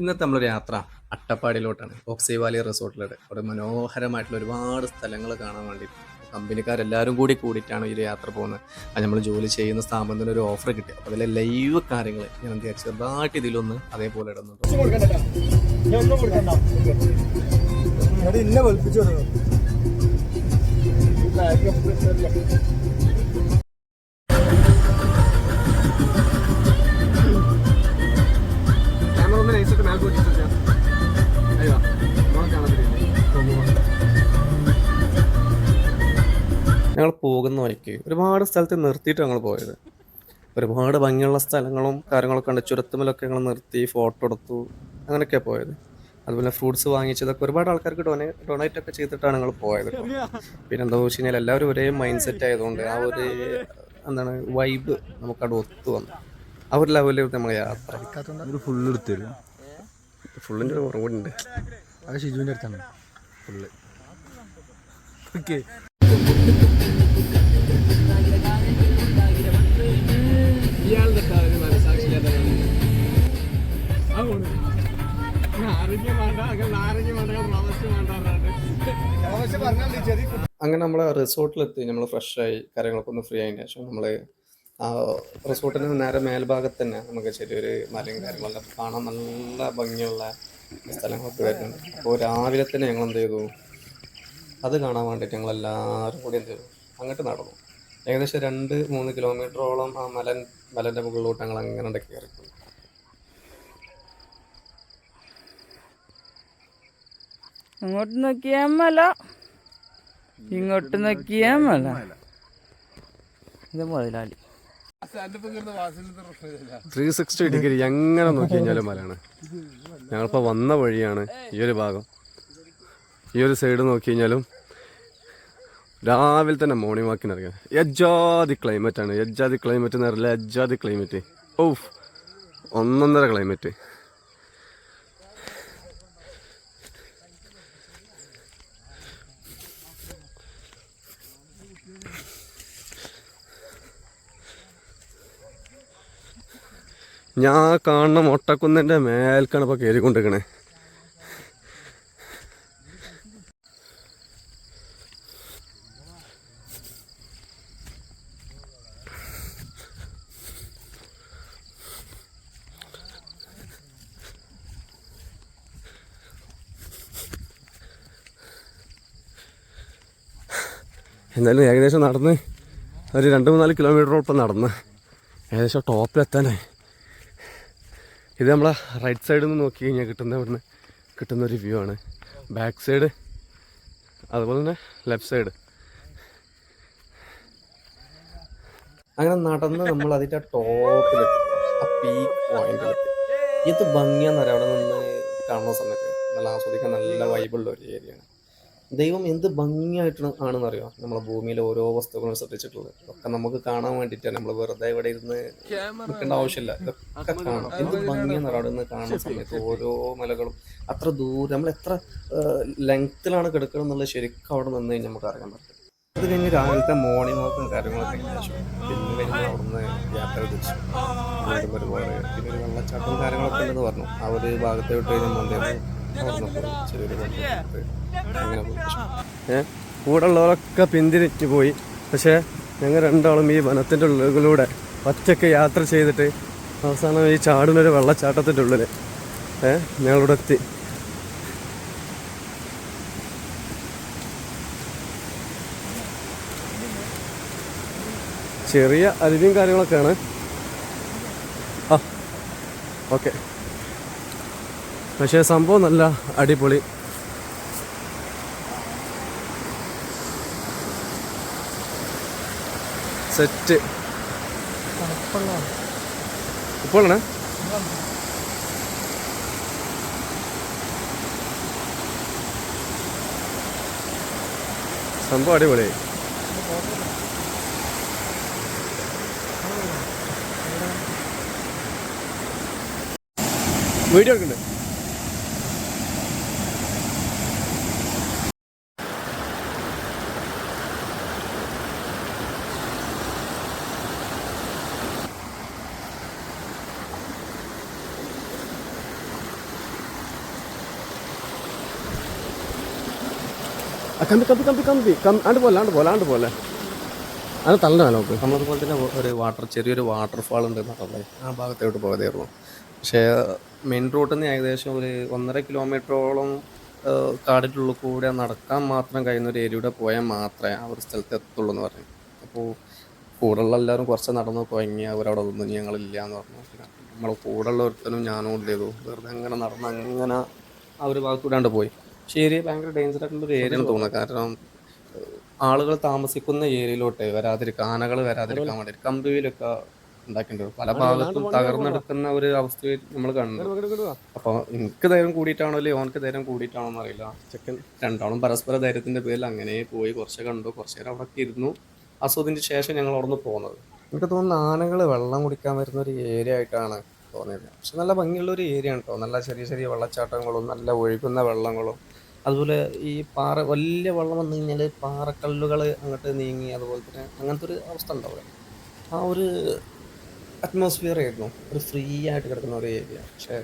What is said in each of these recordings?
ഇന്നത്തെ നമ്മളൊരു യാത്ര അട്ടപ്പാടിയിലോട്ടാണ്. ഓക്സൈ വാലി റിസോർട്ടിലോട്ട് അവിടെ മനോഹരമായിട്ടുള്ള ഒരുപാട് സ്ഥലങ്ങൾ കാണാൻ വേണ്ടി കമ്പനിക്കാരെല്ലാവരും കൂടി കൂടിയിട്ടാണ് ഈ ഒരു യാത്ര പോകുന്നത്. അത് നമ്മൾ ജോലി ചെയ്യുന്ന സ്ഥാപനത്തിന് ഒരു ഓഫർ കിട്ടി. അപ്പോൾ അതിലെ ലൈവ് കാര്യങ്ങൾ ഞാൻ എന്ത് ചെയ്യാം ചെറുതായിട്ട് ഇതിലൊന്ന് അതേപോലെ ഇടുന്നുണ്ട് ഇന്നെ പോകുന്ന വഴിക്ക് ഒരുപാട് സ്ഥലത്ത് നിർത്തിയിട്ട് ഞങ്ങൾ പോയത്. ഒരുപാട് ഭംഗിയുള്ള സ്ഥലങ്ങളും കാര്യങ്ങളൊക്കെ ഉണ്ട്. ചുരത്തുമലൊക്കെ ഞങ്ങൾ നിർത്തി ഫോട്ടോ എടുത്തു അങ്ങനെയൊക്കെയാണ് പോയത്. അതുപോലെ ഫ്രൂട്ട്സ് വാങ്ങിച്ചതൊക്കെ ഒരുപാട് ആൾക്കാർക്ക് ഡൊനേ ഡൊണേറ്റ് ഒക്കെ ചെയ്തിട്ടാണ് ഞങ്ങൾ പോയത് പിന്നെ എന്താ വെച്ച് കഴിഞ്ഞാൽ എല്ലാവരും ഒരേ മൈൻഡ് സെറ്റ് ആയതുകൊണ്ട് ആ ഒരു എന്താണ് വൈബ് നമുക്കവിടെ ഒത്തു വന്നു. ആ ഒരു ലെവലിൽ നമ്മൾ യാത്ര. ഒരു ഫുള്ള് എടുത്തരും ഫുള്ളിന്റെ ഒരു കുറവുണ്ട്. അത് ഷിജുവിന്റെ അടുത്താണ്. ഫുള്ള് ഓക്കെ അങ്ങനെ നമ്മളെ റിസോർട്ടിലെത്തി നമ്മൾ ഫ്രഷായി കാര്യങ്ങളൊക്കെ ഒന്ന് ഫ്രീ ആയതിനു ശേഷം നമ്മൾ ആ റിസോർട്ടിന് നേരെ മേൽഭാഗത്ത് തന്നെ നമുക്ക് ചെറിയൊരു മലയും കാര്യങ്ങളൊക്കെ കാണാൻ നല്ല ഭംഗിയുള്ള സ്ഥലങ്ങളൊക്കെ വരുന്നുണ്ട്. അപ്പോൾ രാവിലെ തന്നെ ഞങ്ങൾ എന്ത് ചെയ്തു? അത് കാണാൻ വേണ്ടിയിട്ട് ഞങ്ങൾ എല്ലാവരും കൂടി എന്ത് ചെയ്തു? അങ്ങോട്ട് നടന്നു. ഏകദേശം രണ്ട് മൂന്ന് കിലോമീറ്ററോളം ആ മലൻ മലന്റെ മുകളിലോട്ട് ഞങ്ങൾ അങ്ങനെ കയറിപ്പോയി അങ്ങോട്ട് നോക്കിയാൽ മല. ഇങ്ങോട്ട് നോക്കിയാൽ മല. ഇത് മുതലാളി ത്രീ സിക്സ്റ്റി ഡിഗ്രി എങ്ങനെ നോക്കി കഴിഞ്ഞാലും മലയാണ്. ഞങ്ങളിപ്പോൾ വന്ന വഴിയാണ് ഈ ഒരു ഭാഗം. ഈ ഒരു സൈഡ് നോക്കി കഴിഞ്ഞാലും രാവിലെ തന്നെ മോർണിംഗ് വാക്കിന് യജ്ജാതി ക്ലൈമറ്റ് ആണ്. യജ്ജാതി ക്ലൈമറ്റ് എന്ന് പറയുന്നത് യജ്ജാതി ക്ലൈമറ്റ് ഓഫ് ഒന്നൊന്നര ക്ലൈമറ്റ് ഞാൻ കാണുന്ന മൊട്ടക്കുന്നിന്റെ മേൽക്കാണ് ഇപ്പോൾ കയറിക്കൊണ്ടിരിക്കണേ എന്നാലും ഏകദേശം നടന്ന് ഒരു രണ്ട് മൂന്നാൽ കിലോമീറ്ററോളം നടന്ന് ഏകദേശം ടോപ്പിലെത്താനായി ഇത് നമ്മളെ റൈറ്റ് സൈഡിൽ നിന്ന് നോക്കി കഴിഞ്ഞാൽ കിട്ടുന്ന ഇവിടുന്ന് കിട്ടുന്ന ഒരു വ്യൂ ആണ്. ബാക്ക് സൈഡ് അതുപോലെ തന്നെ ലെഫ്റ്റ് സൈഡ് അങ്ങനെ നടന്ന് നമ്മൾ അതിന്റെ ടോപ്പിലെത്തി ആ പീക്ക് പോയിന്റിലെത്തി ഇത് ഭംഗിയാന്നറിയാം അവിടെ നിന്ന് കാണുന്ന സമയത്ത്. നല്ല ആസ്വദിക്കാൻ നല്ല വൈബുള്ള ഒരു ഏരിയയാണ് ദൈവം എന്ത് ഭംഗിയായിട്ട് ആണെന്നറിയോ? നമ്മളെ ഭൂമിയിൽ ഓരോ വസ്തുക്കളും ശ്രദ്ധിച്ചിട്ടുള്ളത്. ഒക്കെ നമുക്ക് കാണാൻ വേണ്ടിയിട്ടാണ്. നമ്മൾ വെറുതെ ഇവിടെ ഇരുന്ന് നിൽക്കേണ്ട ആവശ്യമില്ല. ഇതൊക്കെ കാണാം. എന്ത് ഭംഗിയെന്ന് അവിടെ നിന്ന് കാണുന്ന സമയത്ത് ഓരോ മലകളും അത്ര ദൂരം നമ്മൾ എത്ര ലെങ്ത്തിലാണ് കിടക്കണം എന്നുള്ളത് ശരിക്കും അവിടെ നിന്ന് കഴിഞ്ഞാൽ നമുക്ക് അറിയാൻ പറ്റും. അത് കഴിഞ്ഞ് രാവിലത്തെ മോർണിംഗ് വാക്കും കാര്യങ്ങളൊക്കെ കഴിഞ്ഞ ശേഷം പിന്നെ വരുമ്പോൾ അവിടുന്ന് യാത്ര തിരിച്ചു. വീണ്ടും ഒരുപാട് പിന്നെ ഒരു വെള്ളച്ചാട്ടവും കാര്യങ്ങളൊക്കെ ഉണ്ടെന്ന് പറഞ്ഞു. ആ ഒരു ഭാഗത്തെ വിട്ട് കഴിഞ്ഞാൽ കൂടെ ഉള്ളവരൊക്കെ പിന്തിരിഞ്ഞു പോയി. പക്ഷേ ഞങ്ങൾ രണ്ടാളും ഈ വനത്തിന്റെ ഉള്ളിലൂടെ ഒറ്റയ്ക്ക് യാത്ര ചെയ്തിട്ട് അവസാനം ഈ ചാടുന്നൊരു വെള്ളച്ചാട്ടത്തിന്റെ ഉള്ളിൽ ഏഹ് ഞങ്ങളിവിടെ എത്തി. ചെറിയ അരുവിയും കാര്യങ്ങളൊക്കെയാണ്. ആ ഓക്കെ. പക്ഷേ സംഭവം നല്ല അടിപൊളി. സെറ്റ്. ഇപ്പോഴാണ് സംഭവം അടിപൊളിയായി വീഡിയോ എടുക്കണ്ടേ? കമ്പി കമ്പി കമ്പി കമ്പി. ആണ്ട് പോലെ ആണ്ട് പോലെ ആണ്ട് പോലെ. അത് തള്ളണ്ട നോക്ക് നമ്മളതുപോലെ തന്നെ ഒരു വാട്ടർ ചെറിയൊരു വാട്ടർഫാൾ ഉണ്ട് എന്നല്ലേ ആ ഭാഗത്തോട്ട് പോയതായിരുന്നു പക്ഷേ മെയിൻ റോഡിൽ നിന്ന് ഏകദേശം ഒരു ഒന്നര കിലോമീറ്ററോളം കാടിന്റെ ഉള്ളിൽ കൂടെ നടക്കാൻ മാത്രം കഴിയുന്ന ഒരു ഏരിയയുടെ പോയാൽ മാത്രമേ ആ ഒരു സ്ഥലത്ത് എത്തുള്ളൂ എന്ന് പറഞ്ഞു അപ്പോൾ കൂടെയുള്ള എല്ലാവരും കുറച്ച് നടന്ന് കുഴങ്ങി അവരവിടെ ഒന്നും ഞങ്ങളില്ല എന്ന് പറഞ്ഞു. പിന്നെ നമ്മളെ കൂടെയുള്ള ഒരുത്തനും ഞാനും ഇല്ല. ചെയ്തു വെറുതെ അങ്ങനെ നടന്ന് അങ്ങനെ ആ ഒരു ഭാഗത്തൂടാണ്ട് പോയി. പക്ഷേ ഏരിയ ഭയങ്കര ഡേഞ്ചർ ആയിട്ടുള്ള ഒരു ഏരിയ തോന്നുന്നത്. കാരണം ആളുകൾ താമസിക്കുന്ന ഏരിയയിലോട്ട് വരാതിരിക്കുക ആനകൾ വരാതിരിക്കാൻ വേണ്ടി കമ്പിയിലൊക്കെ ഉണ്ടാക്കിയിട്ടുണ്ട് പല ഭാഗത്തും തകർന്നെടുക്കുന്ന ഒരു അവസ്ഥ നമ്മൾ കണ്ടു അപ്പൊ എനിക്ക് ധൈര്യം കൂടിയിട്ടാണോ അല്ലെങ്കിൽ ഓനക്ക് ധൈര്യം കൂടിയിട്ടാണോ എന്നറിയില്ല. ചെക്കൻ രണ്ടാളും പരസ്പര ധൈര്യത്തിന്റെ പേരിൽ അങ്ങനെ പോയി കുറച്ച് കണ്ടു കുറച്ച് നേരം അവിടെ ഇരുന്നു. അസുഖത്തിന് ശേഷം ഞങ്ങൾ അവിടെ നിന്ന് പോകുന്നത് എനിക്ക് തോന്നുന്നു ആനകൾ വെള്ളം കുടിക്കാൻ വരുന്ന ഒരു ഏരിയ ആയിട്ടാണ് തോന്നിയത്. പക്ഷെ നല്ല ഭംഗിയുള്ള ഒരു ഏരിയ ആണ് കേട്ടോ. നല്ല ചെറിയ ചെറിയ വെള്ളച്ചാട്ടങ്ങളും നല്ല ഒഴുകുന്ന വെള്ളങ്ങളും. അതുപോലെ ഈ പാറ വലിയ വെള്ളം വന്നു കഴിഞ്ഞാൽ പാറക്കല്ലുകൾ അങ്ങോട്ട് നീങ്ങി അതുപോലെ തന്നെ അങ്ങനത്തെ ഒരു അവസ്ഥ ഉണ്ടാവില്ല ആ ഒരു അറ്റ്മോസ്ഫിയർ ആയിരുന്നു. ഒരു ഫ്രീ ആയിട്ട് കിടക്കുന്ന ഒരു ഏരിയ പക്ഷേ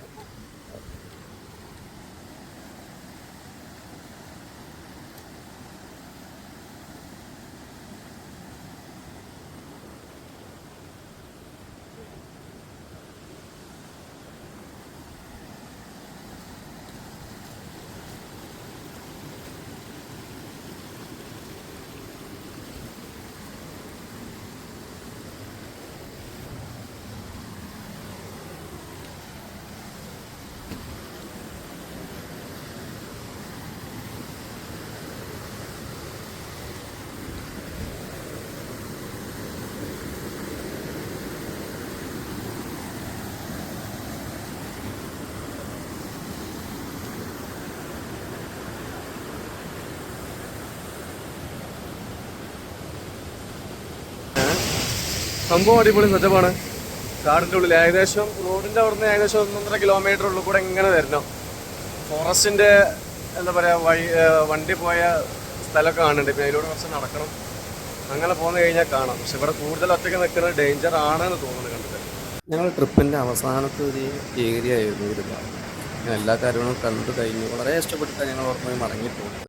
സംഭവം അടിപൊളി സെറ്റപ്പാണ് കാടിന്റെ ഉള്ളിൽ ഏകദേശം റോഡിന്റെ അവിടുന്ന് ഏകദേശം ഒന്നൊന്നര കിലോമീറ്റർ ഉള്ളിൽ കൂടെ ഇങ്ങനെ വരണം. ഫോറസ്റ്റിന്റെ എന്താ പറയുക വഴി വണ്ടി പോയ സ്ഥലമൊക്കെ കാണുന്നുണ്ട്. ഇപ്പം അതിലൂടെ കുറച്ച് നടക്കണം. അങ്ങനെ പോന്നു കഴിഞ്ഞാൽ കാണാം. പക്ഷെ ഇവിടെ കൂടുതൽ ഒറ്റയ്ക്ക് നിൽക്കുന്നത് ഡേഞ്ചർ ആണെന്ന് തോന്നുന്നു കണ്ടിട്ട്. ഞങ്ങൾ ട്രിപ്പിന്റെ അവസാനത്തെ ഒരു ഏരിയ ആയിരുന്നു ഇരുന്ന എല്ലാ കാര്യങ്ങളും കണ്ടു കഴിഞ്ഞു. വളരെ ഇഷ്ടപ്പെട്ടിട്ടാണ് ഞങ്ങൾ ഓർമ്മയും മടങ്ങി പോകുന്നത്